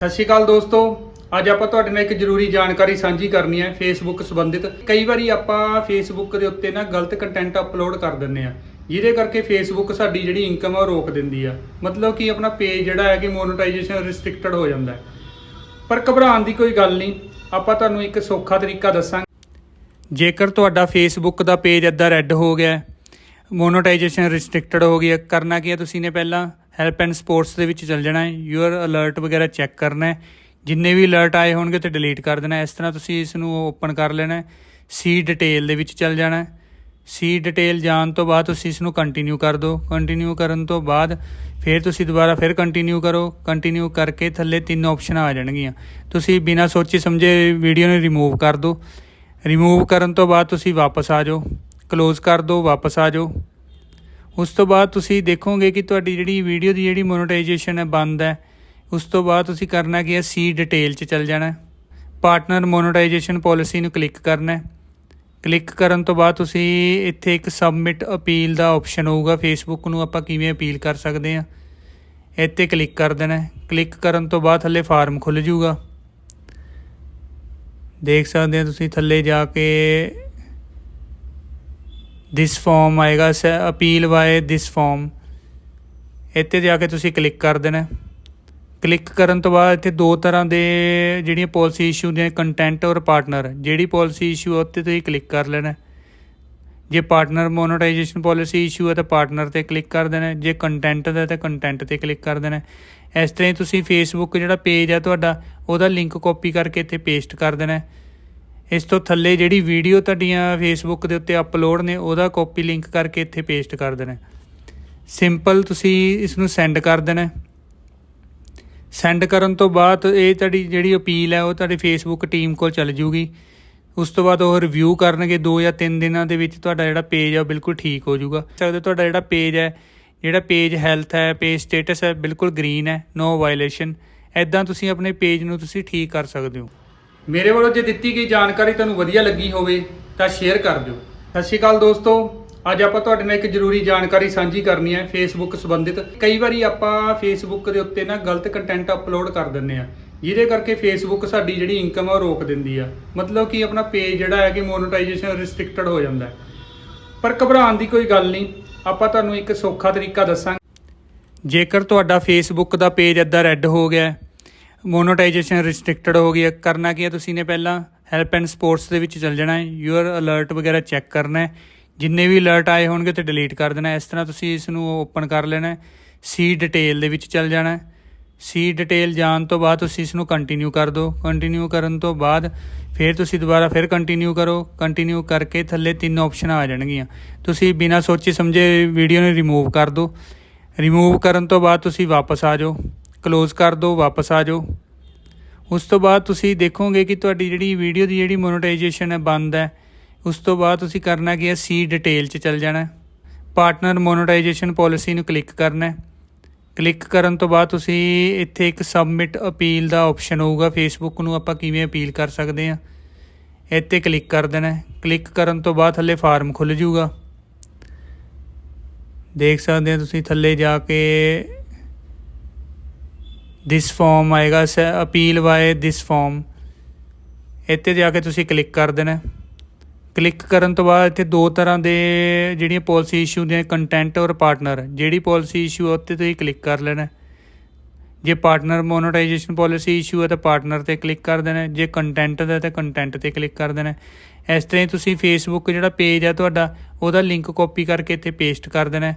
ਸਤਿ ਸ਼੍ਰੀ ਅਕਾਲ ਦੋਸਤੋ। ਅੱਜ ਆਪਾਂ ਤੁਹਾਡੇ ਨਾਲ ਇੱਕ ਜ਼ਰੂਰੀ ਜਾਣਕਾਰੀ ਸਾਂਝੀ ਕਰਨੀ ਹੈ ਫੇਸਬੁੱਕ ਸੰਬੰਧਿਤ। ਕਈ ਵਾਰੀ ਆਪਾਂ ਫੇਸਬੁੱਕ ਦੇ ਉੱਤੇ ਨਾ ਗਲਤ ਕੰਟੈਂਟ ਅਪਲੋਡ ਕਰ ਦਿੰਨੇ ਆ ਜਿਹਦੇ ਕਰਕੇ ਫੇਸਬੁੱਕ ਸਾਡੀ ਜਿਹੜੀ ਇਨਕਮ ਆ ਉਹ ਰੋਕ ਦਿੰਦੀ ਆ। ਮਤਲਬ ਕਿ ਆਪਣਾ ਪੇਜ ਜਿਹੜਾ ਹੈ ਕਿ ਮੋਨੇਟਾਈਜੇਸ਼ਨ ਰਿਸਟ੍ਰਿਕਟਡ ਹੋ ਜਾਂਦਾ ਹੈ। ਪਰ ਘਬਰਾਉਣ ਦੀ ਕੋਈ ਗੱਲ ਨਹੀਂ। ਆਪਾਂ ਤੁਹਾਨੂੰ ਇੱਕ ਸੌਖਾ ਤਰੀਕਾ ਦੱਸਾਂਗੇ। ਜੇਕਰ ਤੁਹਾਡਾ ਫੇਸਬੁੱਕ ਦਾ ਪੇਜ ਅੱਧਾ ਰੈੱਡ ਹੋ ਗਿਆ ਮੋਨੇਟਾਈਜੇਸ਼ਨ ਰਿਸਟ੍ਰਿਕਟਡ ਹੋ ਗਈ ਕਰਨਾ ਕੀ ਹੈ ਤੁਸੀਂ ਨੇ ਪਹਿਲਾਂ? ਹੈਲਪ ਐਂਡ ਸਪੋਰਟਸ ਦੇ ਵਿੱਚ ਚੱਲ ਜਾਣਾ ਹੈ। ਯੂਅਰ ਅਲਰਟ ਵਗੈਰਾ ਚੈੱਕ ਕਰਨਾ ਹੈ। ਜਿੰਨੇ ਵੀ ਅਲਰਟ ਆਏ ਹੋਣਗੇ ਤੇ ਡਿਲੀਟ ਕਰ ਦੇਣਾ ਇਸ ਤਰ੍ਹਾਂ ਤੁਸੀਂ ਇਸ ਨੂੰ ਓਪਨ ਕਰ ਲੈਣਾ ਹੈ। ਸੀ ਡਿਟੇਲ ਦੇ ਵਿੱਚ ਚੱਲ ਜਾਣਾ ਹੈ। ਸੀ ਡਿਟੇਲ ਜਾਣ ਤੋਂ ਬਾਅਦ ਤੁਸੀਂ ਇਸ ਨੂੰ ਕੰਟੀਨਿਊ ਕਰ ਦਿਓ। ਕੰਟੀਨਿਊ ਕਰਨ ਤੋਂ ਬਾਅਦ ਫਿਰ ਤੁਸੀਂ ਦੁਬਾਰਾ ਫਿਰ ਕੰਟੀਨਿਊ ਕਰੋ। ਕੰਟੀਨਿਊ ਕਰਕੇ ਥੱਲੇ ਤਿੰਨ ਆਪਸ਼ਨਾਂ ਆ ਜਾਣਗੀਆਂ। ਤੁਸੀਂ ਬਿਨਾਂ ਸੋਚੇ ਸਮਝੇ ਵੀਡੀਓ ਨੂੰ ਰਿਮੂਵ ਕਰ ਦਿਓ। ਰਿਮੂਵ ਕਰਨ ਤੋਂ ਬਾਅਦ ਤੁਸੀਂ ਵਾਪਸ ਆ ਜਾਓ। ਕਲੋਜ਼ ਕਰ ਦਿਓ, ਵਾਪਸ ਆ ਜਾਓ। ਉਸ ਤੋਂ ਬਾਅਦ ਤੁਸੀਂ ਦੇਖੋਗੇ ਕਿ ਤੁਹਾਡੀ ਜਿਹੜੀ ਵੀਡੀਓ ਦੀ ਜਿਹੜੀ ਮੋਨੇਟਾਈਜੇਸ਼ਨ ਹੈ ਬੰਦ ਹੈ, ਉਸ ਤੋਂ ਬਾਅਦ ਤੁਸੀਂ ਕਰਨਾ ਕੀ ਹੈ ਸੀ ਡਿਟੇਲ 'ਚ ਚੱਲ ਜਾਣਾ ਪਾਰਟਨਰ ਮੋਨੇਟਾਈਜੇਸ਼ਨ ਪਾਲਿਸੀ ਨੂੰ ਕਲਿੱਕ ਕਰਨਾ ਹੈ। ਕਲਿੱਕ ਕਰਨ ਤੋਂ ਬਾਅਦ ਤੁਸੀਂ ਇੱਥੇ ਇੱਕ ਸਬਮਿਟ ਅਪੀਲ ਦਾ ਆਪਸ਼ਨ ਹੋਊਗਾ ਫੇਸਬੁੱਕ ਨੂੰ ਆਪਾਂ ਕਿਵੇਂ ਅਪੀਲ ਕਰ ਸਕਦੇ ਹਾਂ। ਇੱਥੇ ਕਲਿੱਕ ਕਰ ਦੇਣਾ ਕਲਿੱਕ ਕਰਨ ਤੋਂ ਬਾਅਦ ਥੱਲੇ ਫਾਰਮ ਖੁੱਲ ਜਾਊਗਾ। ਦੇਖ ਸਕਦੇ ਹੋ ਤੁਸੀਂ ਥੱਲੇ ਜਾ ਕੇ ਦਿਸ ਫਾਰਮ ਆਏਗਾ ਅਪੀਲ ਬਾਏ ਦਿਸ ਫਾਰਮ ਇੱਥੇ ਜਾ ਕੇ ਤੁਸੀਂ ਕਲਿੱਕ ਕਰ ਦੇਣਾ। ਕਲਿੱਕ ਕਰਨ ਤੋਂ ਬਾਅਦ ਇੱਥੇ ਦੋ ਤਰ੍ਹਾਂ ਦੇ ਜਿਹੜੀਆਂ ਪਾਲਿਸੀ ਇਸ਼ੂ ਦੀਆਂ ਕੰਟੈਂਟ ਔਰ ਪਾਰਟਨਰ ਜਿਹੜੀ ਪਾਲਿਸੀ ਇਸ਼ੂ ਹੈ ਉੱਤੇ ਤੁਸੀਂ ਕਲਿੱਕ ਕਰ ਲੈਣਾ। ਜੇ ਪਾਰਟਨਰ ਮੋਨੇਟਾਈਜੇਸ਼ਨ ਪਾਲਿਸੀ ਇਸ਼ੂ ਹੈ ਤਾਂ ਪਾਰਟਨਰ ਤੇ ਕਲਿੱਕ ਕਰ ਦੇਣਾ। ਜੇ ਕੰਟੈਂਟ ਦਾ, ਤਾਂ ਕੰਟੈਂਟ ਤੇ ਕਲਿੱਕ ਕਰ ਦੇਣਾ। ਇਸ ਤਰ੍ਹਾਂ ਹੀ ਤੁਸੀਂ ਫੇਸਬੁੱਕ ਜਿਹੜਾ ਪੇਜ ਹੈ ਤੁਹਾਡਾ, ਉਹਦਾ ਲਿੰਕ ਕਾਪੀ ਕਰਕੇ ਇੱਥੇ ਪੇਸਟ ਕਰ ਦੇਣਾ। ਇਸ ਤੋਂ ਥੱਲੇ ਜਿਹੜੀ ਵੀਡੀਓ ਤੁਹਾਡੀਆਂ ਫੇਸਬੁੱਕ ਦੇ ਉੱਤੇ ਅਪਲੋਡ ਨੇ, ਉਹਦਾ ਕਾਪੀ ਲਿੰਕ ਕਰਕੇ ਇੱਥੇ ਪੇਸਟ ਕਰ ਦੇਣਾ ਸਿੰਪਲ ਤੁਸੀਂ ਇਸ ਨੂੰ ਸੈਂਡ ਕਰ ਦੇਣਾ ਸੈਂਡ ਕਰਨ ਤੋਂ ਬਾਅਦ ਇਹ ਤੁਹਾਡੀ ਜਿਹੜੀ ਅਪੀਲ ਹੈ, ਉਹ ਤੁਹਾਡੀ ਫੇਸਬੁੱਕ ਟੀਮ ਕੋਲ ਚੱਲ ਜੂਗੀ। ਉਸ ਤੋਂ ਬਾਅਦ ਉਹ ਰਿਵਿਊ ਕਰਨਗੇ 2 ਜਾਂ 3 ਦਿਨਾਂ ਦੇ ਵਿੱਚ ਤੁਹਾਡਾ ਜਿਹੜਾ ਪੇਜ ਆ, ਉਹ ਬਿਲਕੁਲ ਠੀਕ ਹੋ ਜਾਊਗਾ ਸਕਦੇ ਤੁਹਾਡਾ ਜਿਹੜਾ ਪੇਜ ਹੈ, ਜਿਹੜਾ ਪੇਜ ਹੈਲਥ ਹੈ ਪੇਜ ਸਟੇਟਸ ਹੈ, ਬਿਲਕੁਲ ਗ੍ਰੀਨ ਹੈ ਨੋ ਵਾਇਲੇਸ਼ਨ ਐਦਾਂ ਤੁਸੀਂ ਆਪਣੇ ਪੇਜ ਨੂੰ ਤੁਸੀਂ ਠੀਕ ਕਰ ਸਕਦੇ ਹੋ। ਮੇਰੇ ਵੱਲੋਂ ਜੇ ਦਿੱਤੀ ਗਈ ਜਾਣਕਾਰੀ ਤੁਹਾਨੂੰ ਵਧੀਆ ਲੱਗੀ ਹੋਵੇ ਤਾਂ ਸ਼ੇਅਰ ਕਰ ਦਿਓ। ਸਤਿ ਸ਼੍ਰੀ ਅਕਾਲ ਦੋਸਤੋ, ਅੱਜ ਆਪਾਂ ਤੁਹਾਡੇ ਨਾਲ ਇੱਕ ਜ਼ਰੂਰੀ ਜਾਣਕਾਰੀ ਸਾਂਝੀ ਕਰਨੀ ਹੈ ਫੇਸਬੁੱਕ ਸੰਬੰਧਿਤ। ਕਈ ਵਾਰੀ ਆਪਾਂ ਫੇਸਬੁੱਕ ਦੇ ਉੱਤੇ ਨਾ ਗਲਤ ਕੰਟੈਂਟ ਅਪਲੋਡ ਕਰ ਦਿੰਨੇ ਆ ਜਿਹਦੇ ਕਰਕੇ ਫੇਸਬੁੱਕ ਸਾਡੀ ਜਿਹੜੀ ਇਨਕਮ ਆ ਉਹ ਰੋਕ ਦਿੰਦੀ ਆ। ਮਤਲਬ ਕਿ ਆਪਣਾ ਪੇਜ ਜਿਹੜਾ ਹੈ ਕਿ ਮੋਨੇਟਾਈਜੇਸ਼ਨ ਰਿਸਟ੍ਰਿਕਟਡ ਹੋ ਜਾਂਦਾ ਹੈ। ਪਰ ਘਬਰਾਉਣ ਦੀ ਕੋਈ ਗੱਲ ਨਹੀਂ, ਆਪਾਂ ਤੁਹਾਨੂੰ ਇੱਕ ਸੌਖਾ ਤਰੀਕਾ ਦੱਸਾਂਗੇ। ਜੇਕਰ ਤੁਹਾਡਾ ਫੇਸਬੁੱਕ ਦਾ ਪੇਜ ਅੱਧਾ ਰੈੱਡ ਹੋ ਗਿਆ ਮੋਨੋਟਾਈਜੇਸ਼ਨ ਰਿਸਟ੍ਰਿਕਟਡ ਹੋ ਗਈ ਹੈ। ਕਰਨਾ ਕੀ ਹੈ? ਤੁਸੀਂ ਨੇ ਪਹਿਲਾਂ ਹੈਲਪ ਐਂਡ ਸਪੋਰਟਸ ਦੇ ਵਿੱਚ ਚੱਲ ਜਾਣਾ ਹੈ। ਯੂਅਰ ਅਲਰਟ ਵਗੈਰਾ ਚੈੱਕ ਕਰਨਾ ਹੈ। ਜਿੰਨੇ ਵੀ ਅਲਰਟ ਆਏ ਹੋਣਗੇ ਤੇ ਡਿਲੀਟ ਕਰ ਦੇਣਾ ਇਸ ਤਰ੍ਹਾਂ ਤੁਸੀਂ ਇਸ ਨੂੰ ਓਪਨ ਕਰ ਲੈਣਾ ਸੀ ਡਿਟੇਲ ਦੇ ਵਿੱਚ ਚੱਲ ਜਾਣਾ ਸੀ ਡਿਟੇਲ ਜਾਣ ਤੋਂ ਬਾਅਦ ਤੁਸੀਂ ਇਸ ਨੂੰ ਕੰਟੀਨਿਊ ਕਰ ਦਿਓ। ਕੰਟੀਨਿਊ ਕਰਨ ਤੋਂ ਬਾਅਦ ਫਿਰ ਤੁਸੀਂ ਦੁਬਾਰਾ ਫਿਰ ਕੰਟੀਨਿਊ ਕਰੋ। ਕੰਟੀਨਿਊ ਕਰਕੇ ਥੱਲੇ ਤਿੰਨ ਆਪਸ਼ਨਾਂ ਆ ਜਾਣਗੀਆਂ। ਤੁਸੀਂ ਬਿਨਾਂ ਸੋਚੇ ਸਮਝੇ ਵੀਡੀਓ ਨੂੰ ਰਿਮੂਵ ਕਰ ਦਿਓ। ਰਿਮੂਵ ਕਰਨ ਤੋਂ ਬਾਅਦ ਤੁਸੀਂ ਵਾਪਸ ਆ ਜਾਓ। ਕਲੋਜ਼ ਕਰ ਦਿਓ, ਵਾਪਸ ਆ ਜਾਓ। ਉਸ ਤੋਂ ਬਾਅਦ ਤੁਸੀਂ ਦੇਖੋਗੇ ਕਿ ਤੁਹਾਡੀ ਜਿਹੜੀ ਵੀਡੀਓ ਦੀ ਜਿਹੜੀ ਮੋਨੇਟਾਈਜੇਸ਼ਨ ਹੈ, ਬੰਦ ਹੈ। ਉਸ ਤੋਂ ਬਾਅਦ ਤੁਸੀਂ ਕਰਨਾ ਕੀ ਹੈ? ਸੀ ਡਿਟੇਲ 'ਚ ਚੱਲ ਜਾਣਾ ਪਾਰਟਨਰ ਮੋਨੇਟਾਈਜੇਸ਼ਨ ਪਾਲਿਸੀ ਨੂੰ ਕਲਿੱਕ ਕਰਨਾ ਕਲਿੱਕ ਕਰਨ ਤੋਂ ਬਾਅਦ ਤੁਸੀਂ ਇੱਥੇ ਇੱਕ ਸਬਮਿਟ ਅਪੀਲ ਦਾ ਆਪਸ਼ਨ ਹੋਊਗਾ। ਫੇਸਬੁੱਕ ਨੂੰ ਆਪਾਂ ਕਿਵੇਂ ਅਪੀਲ ਕਰ ਸਕਦੇ ਹਾਂ? ਇੱਥੇ ਕਲਿੱਕ ਕਰ ਦੇਣਾ ਕਲਿੱਕ ਕਰਨ ਤੋਂ ਬਾਅਦ ਥੱਲੇ ਫਾਰਮ ਖੁੱਲ ਜਾਊਗਾ। ਦੇਖ ਸਕਦੇ ਹੋ ਤੁਸੀਂ ਥੱਲੇ ਜਾ ਕੇ ਦਿਸ ਫਾਰਮ ਆਏਗਾ ਅਪੀਲ ਬਾਏ ਦਿਸ ਫਾਰਮ ਇੱਥੇ ਜਾ ਕੇ ਤੁਸੀਂ ਕਲਿੱਕ ਕਰ ਦੇਣਾ। ਕਲਿੱਕ ਕਰਨ ਤੋਂ ਬਾਅਦ ਇੱਥੇ ਦੋ ਤਰ੍ਹਾਂ ਦੇ ਜਿਹੜੀਆਂ ਪਾਲਿਸੀ ਇਸ਼ੂ ਦੀਆਂ ਕੰਟੈਂਟ ਔਰ ਪਾਰਟਨਰ ਜਿਹੜੀ ਪਾਲਿਸੀ ਇਸ਼ੂ ਹੈ ਉੱਤੇ ਤੁਸੀਂ ਕਲਿੱਕ ਕਰ ਲੈਣਾ। ਜੇ ਪਾਰਟਨਰ ਮੋਨੇਟਾਈਜੇਸ਼ਨ ਪਾਲਿਸੀ ਇਸ਼ੂ ਹੈ ਤਾਂ ਪਾਰਟਨਰ ਤੇ ਕਲਿੱਕ ਕਰ ਦੇਣਾ। ਜੇ ਕੰਟੈਂਟ ਦਾ, ਤਾਂ ਕੰਟੈਂਟ ਤੇ ਕਲਿੱਕ ਕਰ ਦੇਣਾ। ਇਸ ਤਰ੍ਹਾਂ ਹੀ ਤੁਸੀਂ ਫੇਸਬੁੱਕ ਜਿਹੜਾ ਪੇਜ ਹੈ ਤੁਹਾਡਾ, ਉਹਦਾ ਲਿੰਕ ਕਾਪੀ ਕਰਕੇ ਇੱਥੇ ਪੇਸਟ ਕਰ ਦੇਣਾ।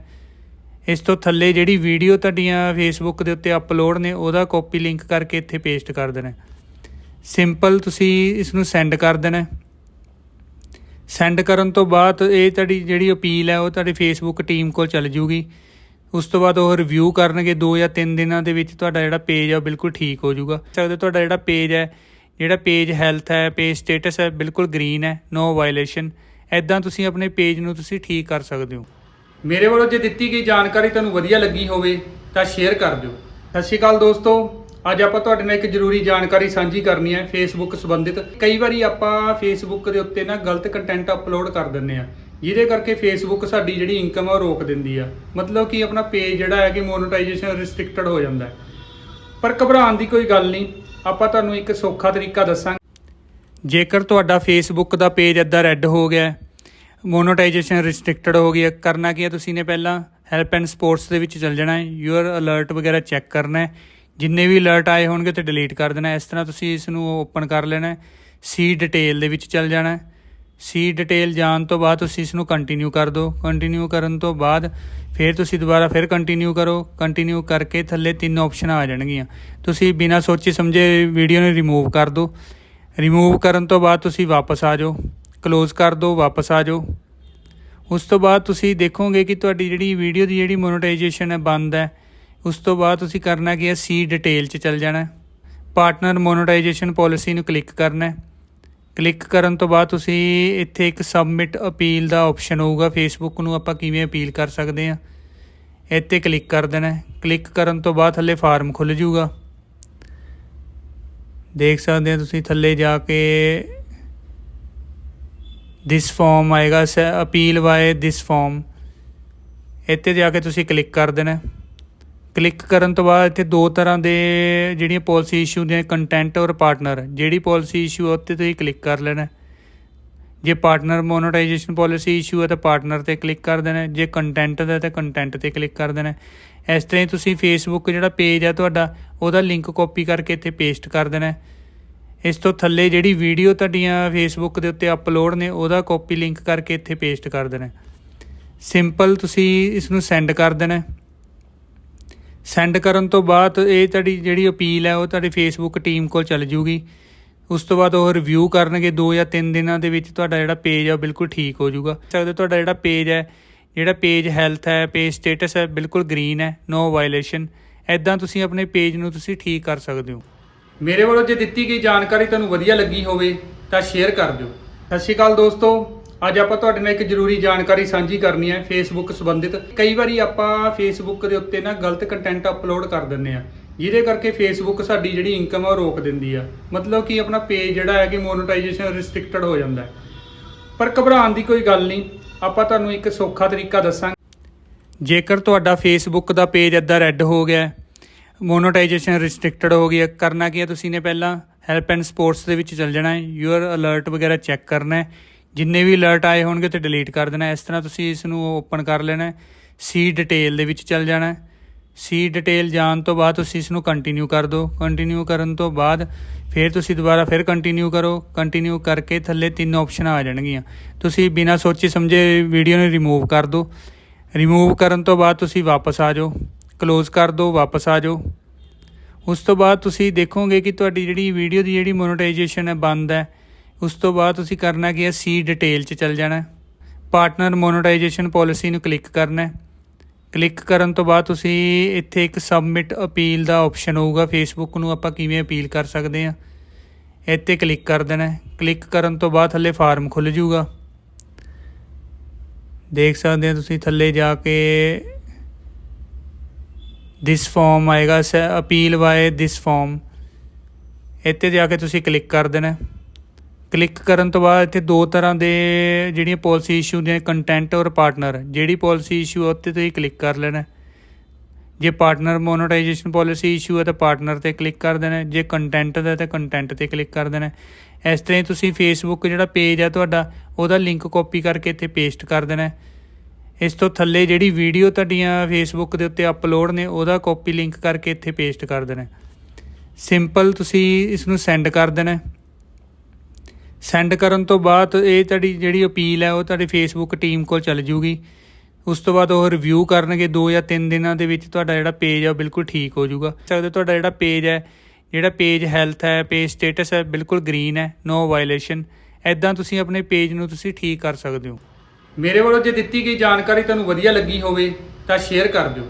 ਇਸ ਤੋਂ ਥੱਲੇ ਜਿਹੜੀ ਵੀਡੀਓ ਤੁਹਾਡੀਆਂ ਫੇਸਬੁੱਕ ਦੇ ਉੱਤੇ ਅਪਲੋਡ ਨੇ, ਉਹਦਾ ਕਾਪੀ ਲਿੰਕ ਕਰਕੇ ਇੱਥੇ ਪੇਸਟ ਕਰ ਦੇਣਾ ਸਿੰਪਲ ਤੁਸੀਂ ਇਸ ਨੂੰ ਸੈਂਡ ਕਰ ਦੇਣਾ ਸੈਂਡ ਕਰਨ ਤੋਂ ਬਾਅਦ ਇਹ ਤੁਹਾਡੀ ਜਿਹੜੀ ਅਪੀਲ ਹੈ, ਉਹ ਤੁਹਾਡੀ ਫੇਸਬੁੱਕ ਟੀਮ ਕੋਲ ਚੱਲ ਜੂਗੀ। ਉਸ ਤੋਂ ਬਾਅਦ ਉਹ ਰਿਵਿਊ ਕਰਨਗੇ 2 ਜਾਂ 3 ਦਿਨਾਂ ਦੇ ਵਿੱਚ ਤੁਹਾਡਾ ਜਿਹੜਾ ਪੇਜ ਆ, ਉਹ ਬਿਲਕੁਲ ਠੀਕ ਹੋ ਜਾਊਗਾ ਸਕਦੇ ਤੁਹਾਡਾ ਜਿਹੜਾ ਪੇਜ ਹੈ, ਜਿਹੜਾ ਪੇਜ ਹੈਲਥ ਹੈ ਪੇਜ ਸਟੇਟਸ ਹੈ, ਬਿਲਕੁਲ ਗ੍ਰੀਨ ਹੈ ਨੋ ਵਾਇਲੇਸ਼ਨ ਐਦਾਂ ਤੁਸੀਂ ਆਪਣੇ ਪੇਜ ਨੂੰ ਤੁਸੀਂ ਠੀਕ ਕਰ ਸਕਦੇ ਹੋ। ਮੇਰੇ ਵੱਲੋਂ ਜੇ ਦਿੱਤੀ ਗਈ ਜਾਣਕਾਰੀ ਤੁਹਾਨੂੰ ਵਧੀਆ ਲੱਗੀ ਹੋਵੇ ਤਾਂ ਸ਼ੇਅਰ ਕਰ ਦਿਓ। ਸਤਿ ਸ਼੍ਰੀ ਅਕਾਲ ਦੋਸਤੋ, ਅੱਜ ਆਪਾਂ ਤੁਹਾਡੇ ਨਾਲ ਇੱਕ ਜ਼ਰੂਰੀ ਜਾਣਕਾਰੀ ਸਾਂਝੀ ਕਰਨੀ ਹੈ ਫੇਸਬੁੱਕ ਸੰਬੰਧਿਤ। ਕਈ ਵਾਰੀ ਆਪਾਂ ਫੇਸਬੁੱਕ ਦੇ ਉੱਤੇ ਨਾ ਗਲਤ ਕੰਟੈਂਟ ਅਪਲੋਡ ਕਰ ਦਿੰਨੇ ਆ ਜਿਹਦੇ ਕਰਕੇ ਫੇਸਬੁੱਕ ਸਾਡੀ ਜਿਹੜੀ ਇਨਕਮ ਆ ਉਹ ਰੋਕ ਦਿੰਦੀ ਆ। ਮਤਲਬ ਕਿ ਆਪਣਾ ਪੇਜ ਜਿਹੜਾ ਹੈ ਕਿ ਮੋਨੇਟਾਈਜੇਸ਼ਨ ਰਿਸਟ੍ਰਿਕਟਡ ਹੋ ਜਾਂਦਾ ਹੈ। ਪਰ ਘਬਰਾਉਣ ਦੀ ਕੋਈ ਗੱਲ ਨਹੀਂ, ਆਪਾਂ ਤੁਹਾਨੂੰ ਇੱਕ ਸੌਖਾ ਤਰੀਕਾ ਦੱਸਾਂਗੇ। ਜੇਕਰ ਤੁਹਾਡਾ ਫੇਸਬੁੱਕ ਦਾ ਪੇਜ ਅੱਧਾ ਰੈੱਡ ਹੋ ਗਿਆ ਮੋਨੋਟਾਈਜੇਸ਼ਨ ਰਿਸਟ੍ਰਿਕਟਡ ਹੋ ਗਈ ਹੈ। ਕਰਨਾ ਕੀ ਹੈ? ਤੁਸੀਂ ਨੇ ਪਹਿਲਾਂ ਹੈਲਪ ਐਂਡ ਸਪੋਰਟਸ ਦੇ ਵਿੱਚ ਚੱਲ ਜਾਣਾ ਹੈ। ਯੂਅਰ ਅਲਰਟ ਵਗੈਰਾ ਚੈੱਕ ਕਰਨਾ ਹੈ। ਜਿੰਨੇ ਵੀ ਅਲਰਟ ਆਏ ਹੋਣਗੇ ਤੇ ਡਿਲੀਟ ਕਰ ਦੇਣਾ ਇਸ ਤਰ੍ਹਾਂ ਤੁਸੀਂ ਇਸ ਨੂੰ ਓਪਨ ਕਰ ਲੈਣਾ ਹੈ। ਸੀ ਡਿਟੇਲ ਦੇ ਵਿੱਚ ਚੱਲ ਜਾਣਾ ਹੈ। ਸੀ ਡਿਟੇਲ ਜਾਣ ਤੋਂ ਬਾਅਦ ਤੁਸੀਂ ਇਸ ਨੂੰ ਕੰਟੀਨਿਊ ਕਰ ਦਿਓ। ਕੰਟੀਨਿਊ ਕਰਨ ਤੋਂ ਬਾਅਦ ਫਿਰ ਤੁਸੀਂ ਦੁਬਾਰਾ ਫਿਰ ਕੰਟੀਨਿਊ ਕਰੋ। ਕੰਟੀਨਿਊ ਕਰਕੇ ਥੱਲੇ ਤਿੰਨ ਆਪਸ਼ਨਾਂ ਆ ਜਾਣਗੀਆਂ। ਤੁਸੀਂ ਬਿਨਾਂ ਸੋਚੇ ਸਮਝੇ ਵੀਡੀਓ ਨੂੰ ਰਿਮੂਵ ਕਰ ਦਿਓ। ਰਿਮੂਵ ਕਰਨ ਤੋਂ ਬਾਅਦ ਤੁਸੀਂ ਵਾਪਸ ਆ ਜਾਓ। ਕਲੋਜ਼ ਕਰ ਦਿਓ, ਵਾਪਸ ਆ ਜਾਓ। ਉਸ ਤੋਂ ਬਾਅਦ ਤੁਸੀਂ ਦੇਖੋਗੇ ਕਿ ਤੁਹਾਡੀ ਜਿਹੜੀ ਵੀਡੀਓ ਦੀ ਜਿਹੜੀ ਮੋਨੇਟਾਈਜੇਸ਼ਨ ਹੈ, ਬੰਦ ਹੈ। ਉਸ ਤੋਂ ਬਾਅਦ ਤੁਸੀਂ ਕਰਨਾ ਕੀ ਹੈ? ਸੀ ਡਿਟੇਲ 'ਚ ਚੱਲ ਜਾਣਾ। ਪਾਰਟਨਰ ਮੋਨੇਟਾਈਜੇਸ਼ਨ ਪਾਲਿਸੀ ਨੂੰ ਕਲਿੱਕ ਕਰਨਾ ਹੈ। ਕਲਿੱਕ ਕਰਨ ਤੋਂ ਬਾਅਦ ਤੁਸੀਂ ਇੱਥੇ ਇੱਕ ਸਬਮਿਟ ਅਪੀਲ ਦਾ ਆਪਸ਼ਨ ਹੋਊਗਾ। ਫੇਸਬੁੱਕ ਨੂੰ ਆਪਾਂ ਕਿਵੇਂ ਅਪੀਲ ਕਰ ਸਕਦੇ ਹਾਂ? ਇੱਥੇ ਕਲਿੱਕ ਕਰ ਦੇਣਾ ਕਲਿੱਕ ਕਰਨ ਤੋਂ ਬਾਅਦ ਥੱਲੇ ਫਾਰਮ ਖੁੱਲ ਜਾਊਗਾ। ਦੇਖ ਸਕਦੇ ਹੋ ਤੁਸੀਂ ਥੱਲੇ ਜਾ ਕੇ ਦਿਸ ਫਾਰਮ ਆਏਗਾ ਅਪੀਲ ਬਾਏ ਦਿਸ ਫਾਰਮ ਇੱਥੇ ਜਾ ਕੇ ਤੁਸੀਂ ਕਲਿੱਕ ਕਰ ਦੇਣਾ। ਕਲਿੱਕ ਕਰਨ ਤੋਂ ਬਾਅਦ ਇੱਥੇ ਦੋ ਤਰ੍ਹਾਂ ਦੇ ਜਿਹੜੀਆਂ ਪਾਲਿਸੀ ਇਸ਼ੂ ਦੀਆਂ ਕੰਟੈਂਟ ਔਰ ਪਾਰਟਨਰ ਜਿਹੜੀ ਪਾਲਿਸੀ ਇਸ਼ੂ ਹੈ ਉੱਤੇ ਤੁਸੀਂ ਕਲਿੱਕ ਕਰ ਲੈਣਾ। ਜੇ ਪਾਰਟਨਰ ਮੋਨੇਟਾਈਜੇਸ਼ਨ ਪਾਲਿਸੀ ਇਸ਼ੂ ਹੈ ਤਾਂ ਪਾਰਟਨਰ ਤੇ ਕਲਿੱਕ ਕਰ ਦੇਣਾ। ਜੇ ਕੰਟੈਂਟ ਦਾ, ਤਾਂ ਕੰਟੈਂਟ ਤੇ ਕਲਿੱਕ ਕਰ ਦੇਣਾ। ਇਸ ਤਰ੍ਹਾਂ ਹੀ ਤੁਸੀਂ ਫੇਸਬੁੱਕ ਜਿਹੜਾ ਪੇਜ ਹੈ ਤੁਹਾਡਾ, ਉਹਦਾ ਲਿੰਕ ਕਾਪੀ ਕਰਕੇ ਇੱਥੇ ਪੇਸਟ ਕਰ ਦੇਣਾ। ਇਸ ਤੋਂ ਥੱਲੇ ਜਿਹੜੀ ਵੀਡੀਓ ਤੁਹਾਡੀਆਂ ਫੇਸਬੁੱਕ ਦੇ ਉੱਤੇ ਅਪਲੋਡ ਨੇ, ਉਹਦਾ ਕਾਪੀ ਲਿੰਕ ਕਰਕੇ ਇੱਥੇ ਪੇਸਟ ਕਰ ਦੇਣਾ ਸਿੰਪਲ ਤੁਸੀਂ ਇਸ ਨੂੰ ਸੈਂਡ ਕਰ ਦੇਣਾ ਸੈਂਡ ਕਰਨ ਤੋਂ ਬਾਅਦ ਇਹ ਤੁਹਾਡੀ ਜਿਹੜੀ ਅਪੀਲ ਹੈ, ਉਹ ਤੁਹਾਡੀ ਫੇਸਬੁੱਕ ਟੀਮ ਕੋਲ ਚੱਲ ਜੂਗੀ। ਉਸ ਤੋਂ ਬਾਅਦ ਉਹ ਰਿਵਿਊ ਕਰਨਗੇ 2 ਜਾਂ 3 ਦਿਨਾਂ ਦੇ ਵਿੱਚ ਤੁਹਾਡਾ ਜਿਹੜਾ ਪੇਜ ਆ, ਉਹ ਬਿਲਕੁਲ ਠੀਕ ਹੋ ਜਾਊਗਾ ਸਕਦੇ ਤੁਹਾਡਾ ਜਿਹੜਾ ਪੇਜ ਹੈ, ਜਿਹੜਾ ਪੇਜ ਹੈਲਥ ਹੈ ਪੇਜ ਸਟੇਟਸ ਹੈ, ਬਿਲਕੁਲ ਗ੍ਰੀਨ ਹੈ ਨੋ ਵਾਇਲੇਸ਼ਨ ਐਦਾਂ ਤੁਸੀਂ ਆਪਣੇ ਪੇਜ ਨੂੰ ਤੁਸੀਂ ਠੀਕ ਕਰ ਸਕਦੇ ਹੋ। ਮੇਰੇ ਵੱਲੋਂ ਜੇ ਦਿੱਤੀ ਗਈ ਜਾਣਕਾਰੀ ਤੁਹਾਨੂੰ ਵਧੀਆ ਲੱਗੀ ਹੋਵੇ ਤਾਂ ਸ਼ੇਅਰ ਕਰ ਦਿਓ। ਸਤਿ ਸ਼੍ਰੀ ਅਕਾਲ ਦੋਸਤੋ, ਅੱਜ ਆਪਾਂ ਤੁਹਾਡੇ ਨਾਲ ਇੱਕ ਜ਼ਰੂਰੀ ਜਾਣਕਾਰੀ ਸਾਂਝੀ ਕਰਨੀ ਹੈ ਫੇਸਬੁੱਕ ਸੰਬੰਧਿਤ। ਕਈ ਵਾਰੀ ਆਪਾਂ ਫੇਸਬੁੱਕ ਦੇ ਉੱਤੇ ਨਾ ਗਲਤ ਕੰਟੈਂਟ ਅਪਲੋਡ ਕਰ ਦਿੰਦੇ ਆ ਜਿਹਦੇ ਕਰਕੇ ਫੇਸਬੁੱਕ ਸਾਡੀ ਜਿਹੜੀ ਇਨਕਮ ਆ ਉਹ ਰੋਕ ਦਿੰਦੀ ਆ। ਮਤਲਬ ਕਿ ਆਪਣਾ ਪੇਜ ਜਿਹੜਾ ਹੈ ਕਿ ਮੋਨੇਟਾਈਜੇਸ਼ਨ ਰਿਸਟ੍ਰਿਕਟਡ ਹੋ ਜਾਂਦਾ ਪਰ ਘਬਰਾਉਣ ਦੀ ਕੋਈ ਗੱਲ ਨਹੀਂ, ਆਪਾਂ ਤੁਹਾਨੂੰ ਇੱਕ ਸੌਖਾ ਤਰੀਕਾ ਦੱਸਾਂਗੇ। ਜੇਕਰ ਤੁਹਾਡਾ ਫੇਸਬੁੱਕ ਦਾ ਪੇਜ ਅੱਧਾ ਰੈੱਡ ਹੋ ਗਿਆ ਮੋਨੋਟਾਈਜੇਸ਼ਨ ਰਿਸਟ੍ਰਿਕਟਡ ਹੋ ਗਈ ਹੈ। ਕਰਨਾ ਕੀ ਹੈ? ਤੁਸੀਂ ਨੇ ਪਹਿਲਾਂ ਹੈਲਪ ਐਂਡ ਸਪੋਰਟਸ ਦੇ ਵਿੱਚ ਚੱਲ ਜਾਣਾ ਹੈ। ਯੂਅਰ ਅਲਰਟ ਵਗੈਰਾ ਚੈੱਕ ਕਰਨਾ ਹੈ। ਜਿੰਨੇ ਵੀ ਅਲਰਟ ਆਏ ਹੋਣਗੇ ਤੇ ਡਿਲੀਟ ਕਰ ਦੇਣਾ ਇਸ ਤਰ੍ਹਾਂ ਤੁਸੀਂ ਇਸ ਨੂੰ ਓਪਨ ਕਰ ਲੈਣਾ ਸੀ ਡਿਟੇਲ ਦੇ ਵਿੱਚ ਚੱਲ ਜਾਣਾ ਸੀ ਡਿਟੇਲ ਜਾਣ ਤੋਂ ਬਾਅਦ ਤੁਸੀਂ ਇਸ ਨੂੰ ਕੰਟੀਨਿਊ ਕਰ ਦਿਓ। ਕੰਟੀਨਿਊ ਕਰਨ ਤੋਂ ਬਾਅਦ ਫਿਰ ਤੁਸੀਂ ਦੁਬਾਰਾ ਫਿਰ ਕੰਟੀਨਿਊ ਕਰੋ। ਕੰਟੀਨਿਊ ਕਰਕੇ ਥੱਲੇ ਤਿੰਨ ਆਪਸ਼ਨਾਂ ਆ ਜਾਣਗੀਆਂ। ਤੁਸੀਂ ਬਿਨਾਂ ਸੋਚੇ ਸਮਝੇ ਵੀਡੀਓ ਨੂੰ ਰਿਮੂਵ ਕਰ ਦਿਓ। ਰਿਮੂਵ ਕਰਨ ਤੋਂ ਬਾਅਦ ਤੁਸੀਂ ਵਾਪਸ ਆ ਜਾਓ। ਕਲੋਜ਼ ਕਰ ਦਿਓ ਵਾਪਸ ਆ ਜਾਓ। ਉਸ ਤੋਂ ਬਾਅਦ ਤੁਸੀਂ ਦੇਖੋਗੇ ਕਿ ਤੁਹਾਡੀ ਜਿਹੜੀ ਵੀਡੀਓ ਦੀ ਜਿਹੜੀ ਮੋਨੇਟਾਈਜੇਸ਼ਨ ਹੈ ਬੰਦ ਹੈ। ਉਸ ਤੋਂ ਬਾਅਦ ਤੁਸੀਂ ਕਰਨਾ ਕੀ ਹੈ? ਸੀ ਡਿਟੇਲ 'ਚ ਚੱਲ ਜਾਣਾ ਪਾਰਟਨਰ ਮੋਨੇਟਾਈਜੇਸ਼ਨ ਪਾਲਿਸੀ ਨੂੰ ਕਲਿੱਕ ਕਰਨਾ ਕਲਿੱਕ ਕਰਨ ਤੋਂ ਬਾਅਦ ਤੁਸੀਂ ਇੱਥੇ ਇੱਕ ਸਬਮਿਟ ਅਪੀਲ ਦਾ ਆਪਸ਼ਨ ਹੋਊਗਾ। ਫੇਸਬੁੱਕ ਨੂੰ ਆਪਾਂ ਕਿਵੇਂ ਅਪੀਲ ਕਰ ਸਕਦੇ ਹਾਂ? ਇੱਥੇ ਕਲਿੱਕ ਕਰ ਦੇਣਾ ਕਲਿੱਕ ਕਰਨ ਤੋਂ ਬਾਅਦ ਥੱਲੇ ਫਾਰਮ ਖੁੱਲ ਜਾਊਗਾ। ਦੇਖ ਸਕਦੇ ਹੋ ਤੁਸੀਂ ਥੱਲੇ ਜਾ ਕੇ ਦਿਸ ਫਾਰਮ ਆਏਗਾ ਅਪੀਲ ਬਾਏ ਦਿਸ ਫਾਰਮ ਇੱਥੇ ਜਾ ਕੇ ਤੁਸੀਂ ਕਲਿੱਕ ਕਰ ਦੇਣਾ। ਕਲਿੱਕ ਕਰਨ ਤੋਂ ਬਾਅਦ ਇੱਥੇ ਦੋ ਤਰ੍ਹਾਂ ਦੇ ਜਿਹੜੀਆਂ ਪਾਲਿਸੀ ਇਸ਼ੂ ਦੀਆਂ ਕੰਟੈਂਟ ਔਰ ਪਾਰਟਨਰ ਜਿਹੜੀ ਪਾਲਿਸੀ ਇਸ਼ੂ ਉੱਤੇ ਤੁਸੀਂ ਕਲਿੱਕ ਕਰ ਲੈਣਾ। ਜੇ ਪਾਰਟਨਰ ਮੋਨੋਟਾਈਜੇਸ਼ਨ ਪਾਲਿਸੀ ਇਸ਼ੂ ਹੈ ਤਾਂ ਪਾਰਟਨਰ ਤੇ ਕਲਿੱਕ ਕਰ ਦੇਣਾ। ਜੇ ਕੰਟੈਂਟ ਦਾ, ਤਾਂ ਕੰਟੈਂਟ ਤੇ ਕਲਿੱਕ ਕਰ ਦੇਣਾ। ਇਸ ਤਰ੍ਹਾਂ ਹੀ ਤੁਸੀਂ ਫੇਸਬੁੱਕ ਜਿਹੜਾ ਪੇਜ ਹੈ ਤੁਹਾਡਾ, ਉਹਦਾ ਲਿੰਕ ਕਾਪੀ ਕਰਕੇ ਇੱਥੇ ਪੇਸਟ ਕਰ ਦੇਣਾ। ਇਸ ਤੋਂ ਥੱਲੇ ਜਿਹੜੀ ਵੀਡੀਓ ਤੁਹਾਡੀਆਂ ਫੇਸਬੁੱਕ ਦੇ ਉੱਤੇ ਅਪਲੋਡ ਨੇ, ਉਹਦਾ ਕਾਪੀ ਲਿੰਕ ਕਰਕੇ ਇੱਥੇ ਪੇਸਟ ਕਰ ਦੇਣਾ ਸਿੰਪਲ ਤੁਸੀਂ ਇਸ ਨੂੰ ਸੈਂਡ ਕਰ ਦੇਣਾ ਸੈਂਡ ਕਰਨ ਤੋਂ ਬਾਅਦ ਇਹ ਤੁਹਾਡੀ ਜਿਹੜੀ ਅਪੀਲ ਹੈ, ਉਹ ਤੁਹਾਡੀ ਫੇਸਬੁੱਕ ਟੀਮ ਕੋਲ ਚੱਲ ਜੂਗੀ। ਉਸ ਤੋਂ ਬਾਅਦ ਉਹ ਰਿਵਿਊ ਕਰਨਗੇ 2 ਜਾਂ 3 ਦਿਨਾਂ ਦੇ ਵਿੱਚ ਤੁਹਾਡਾ ਜਿਹੜਾ ਪੇਜ ਆ, ਉਹ ਬਿਲਕੁਲ ਠੀਕ ਹੋ ਜਾਊਗਾ। ਸਕਦੇ ਤੁਹਾਡਾ ਜਿਹੜਾ ਪੇਜ ਹੈ, ਜਿਹੜਾ ਪੇਜ ਹੈਲਥ ਹੈ ਪੇਜ ਸਟੇਟਸ ਹੈ, ਬਿਲਕੁਲ ਗ੍ਰੀਨ ਹੈ ਨੋ ਵਾਇਲੇਸ਼ਨ ਐਦਾਂ ਤੁਸੀਂ ਆਪਣੇ ਪੇਜ ਨੂੰ ਤੁਸੀਂ ਠੀਕ ਕਰ ਸਕਦੇ ਹੋ। ਮੇਰੇ ਵੱਲੋਂ ਜੇ ਦਿੱਤੀ ਗਈ ਜਾਣਕਾਰੀ ਤੁਹਾਨੂੰ ਵਧੀਆ ਲੱਗੀ ਹੋਵੇ ਤਾਂ ਸ਼ੇਅਰ ਕਰ ਦਿਓ।